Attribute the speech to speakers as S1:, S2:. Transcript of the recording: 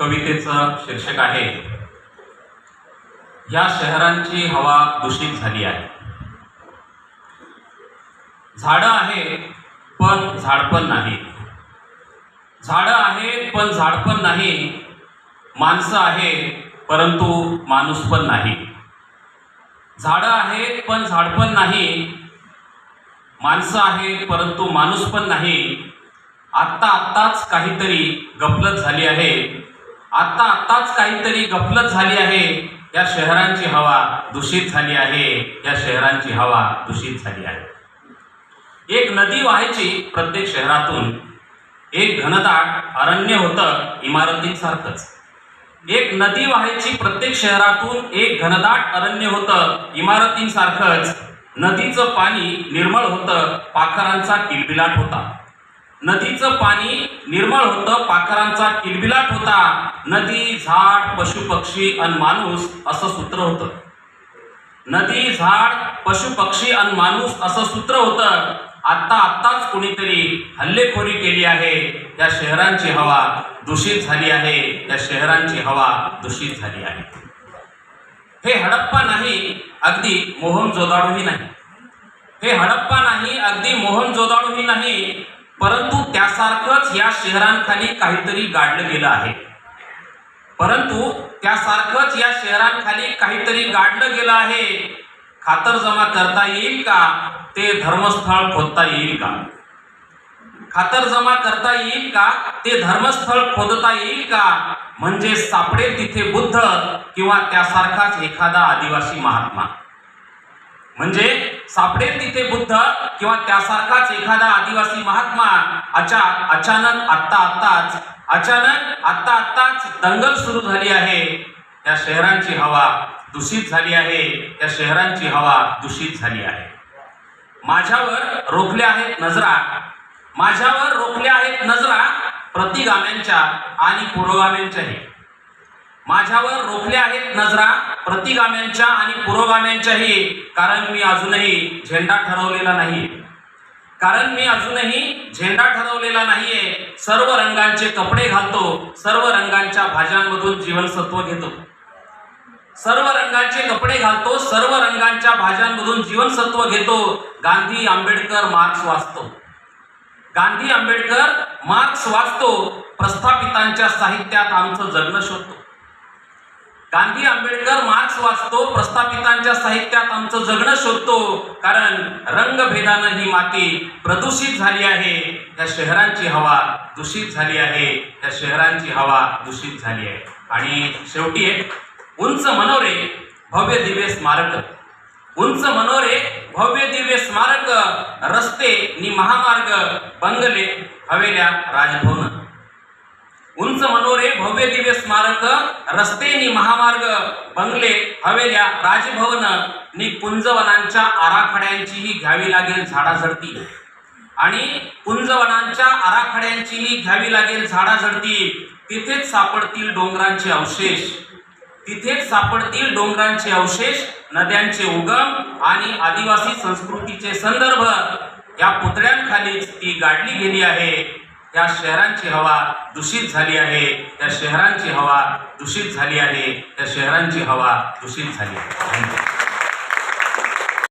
S1: कवितेचं शीर्षक आहे या शहरांची हवा दूषित झाली आहे. झाडं आहे पण झाडपण नाही. झाडं आहे पण झाडपण नाही. माणसं आहे परंतु माणूस पण नाही. झाडं आहे पण झाडपण नाही. माणसं आहे परंतु माणूस पण नाही. आत्ता आत्ताच काहीतरी गफलत झाली आहे. आत्ता आत्ताच काहीतरी गफलत झाली आहे. या शहरांची हवा दूषित झाली आहे. या शहरांची हवा दूषित झाली आहे. एक नदी व्हायची प्रत्येक शहरातून. एक घनदाट अरण्य होतं इमारतींसारखंच. एक नदी व्हायची प्रत्येक शहरातून एक घनदाट अरण्य होतं इमारतींसारखंच. नदीचं पाणी निर्मळ होतं पाखरांचा किलबिलाट होता. नदीचं पाणी निर्मळ होतं पाखरांचा किलबिलाट होता. नदी झाड पशुपक्षी आणि माणूस असं सूत्र होतं. नदी झाड पशुपक्षी आणि माणूस असं सूत्र होतं. आत्ता आत्ताच कुणीतरी हल्लेखोरी केली आहे. या शहरांची हवा दूषित झाली आहे. या शहरांची हवा दूषित झाली आहे. हे हडप्पा नाही अगदी मोहन जोदाडूही नाही. हे हडप्पा नाही अगदी मोहन जोदाडूही नाही. परंतु त्यासारखंच या शहरांखाली काहीतरी गाडलं गेलं आहे. परंतु त्यासारखंच या शहरांखाली काहीतरी गाडलं गेलं आहे. खातर जमा करता येईल का? ते धर्मस्थळ खोदता येईल का? खातर जमा करता येईल का? ते धर्मस्थळ खोदता येईल का? म्हणजे सापडेल तिथे बुद्ध किंवा त्यासारखाच एखादा आदिवासी महात्मा. म्हणजे सापडेल तिथे बुद्ध किंवा त्यासारखाच एखादा आदिवासी महात्मा अचा अचानक आत्ता आत्ताच अचानक आत्ता आत्ताच दंगल सुरू झाली आहे. त्या शहरांची हवा दूषित झाली आहे. त्या शहरांची हवा दूषित झाली आहे. माझ्यावर रोखल्या आहेत नजरा. माझ्यावर रोखल्या आहेत नजरा प्रतिगाम्यांच्या आणि पुरोगाम्यांच्याही. माझ्यावर रोखल्या आहेत नजरा प्रतिगाम्यांच्या आणि पुरोगाम्यांच्याही. कारण मी अजूनही झेंडा ठरवलेला नाही कारण मी अजूनही झेंडा ठरवलेला नाहीये. सर्व रंगांचे कपडे घालतो सर्व रंगांच्या भाज्यांमधून जीवनसत्व घेतो. सर्व रंगांचे कपडे घालतो सर्व रंगांच्या भाज्यांमधून जीवनसत्व घेतो गांधी आंबेडकर मार्क्स वाचतो. गांधी आंबेडकर मार्क्स वाचतो प्रस्थापितांच्या साहित्यात आमचं जगणं शोधतो. गांधी आंबेडकर मार्क्स वाचतो प्रस्थापितांच्या साहित्यात आमचं जगणं शोधतो. कारण रंगभेदानं ही माती प्रदूषित झाली आहे. त्या शहरांची हवा दूषित झाली आहे. त्या शहरांची हवा दूषित झाली आहे. आणि शेवटी एक उंच मनोरे भव्य दिव्य स्मारक. उंच मनोरे भव्य दिव्य स्मारक. रस्ते नि महामार्ग बंगले हवेल्या राजभवन. उंच मनोरे भव्य दिव्य स्मारक. रस्ते नि महामार्ग बंगले हवेल्या राजभवन नि कुंजवनांच्या आराखड्यांचीही घ्यावी लागेल झाडाझडती. आणि कुंजवनांच्या आराखड्यांचीही घ्यावी लागेल झाडाझडती. तिथेच सापडतील डोंगरांचे अवशेष. तिथेच सापडतील डोंगरांचे अवशेष नद्यांचे उगम आणि आदिवासी संस्कृतीचे संदर्भ. या पुतळ्यांखालीच ती गाडली गेली आहे. या शहरांची हवा दूषित झाली आहे. त्या शहरांची हवा दूषित झाली आहे. त्या शहरांची हवा दूषित झाली आहे. धन्यवाद.